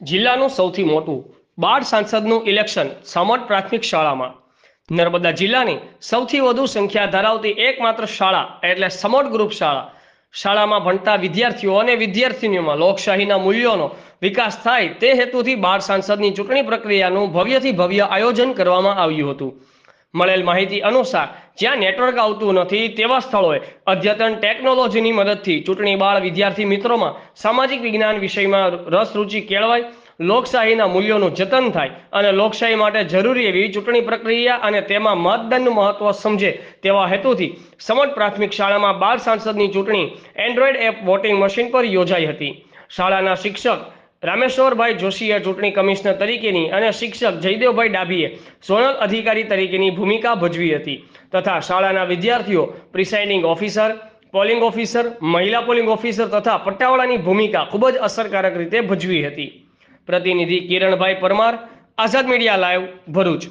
જિલ્લાનું સૌથી મોટું બાળ સાંસદનું ઇલેક્શન સમટ પ્રાથમિક શાળામાં. નર્મદા જિલ્લાની સૌથી વધુ સંખ્યા ધરાવતી એકમાત્ર શાળા એટલે સમટ ગ્રુપ શાળા. શાળામાં ભણતા વિદ્યાર્થીઓ અને વિદ્યાર્થીનીઓમાં લોકશાહીના મૂલ્યોનો વિકાસ થાય તે હેતુથી બાળ સાંસદની ચૂંટણી પ્રક્રિયાનું ભવ્યથી ભવ્ય આયોજન કરવામાં આવ્યું હતું. મળેલ માહિતી અનુસાર જ્યાં નેટવર્ક આવતું નથી તેવા સ્થળોએ અદ્યતન ટેકનોલોજીની મદદથી ચૂંટણી બાળ વિદ્યાર્થી મિત્રોમાં સામાજિક વિજ્ઞાન વિષયમાં રસ રુચિ કેળવાય, લોકશાહીના મૂલ્યોનું જતન થાય અને લોકશાહી માટે જરૂરી એવી ચૂંટણી પ્રક્રિયા અને તેમાં મતદાનનું મહત્વ સમજે તેવા હેતુથી સમટ પ્રાથમિક શાળામાં બાળ સાંસદની ચૂંટણી એન્ડ્રોઈડ એપ વોટિંગ મશીન પર યોજાઈ હતી. શાળાના શિક્ષક રામેશ્વરભાઈ જોશીએ ચૂંટણી કમિશનર તરીકેની અને શિક્ષક જયદેવભાઈ ડાભીએ ઝોનલ અધિકારી તરીકેની ભૂમિકા ભજવી હતી તથા શાળાના વિદ્યાર્થીઓ, પ્રિસાઇડિંગ ઓફિસર, પોલિંગ ઓફિસર, મહિલા પોલિંગ ઓફિસર તથા પટ્ટાવાળાની ભૂમિકા ખૂબ જ અસરકારક રીતે ભજવી હતી પ્રતિનિધિ કિરણભાઈ પરમાર, આઝાદ મીડિયા લાઈવ, ભરૂચ.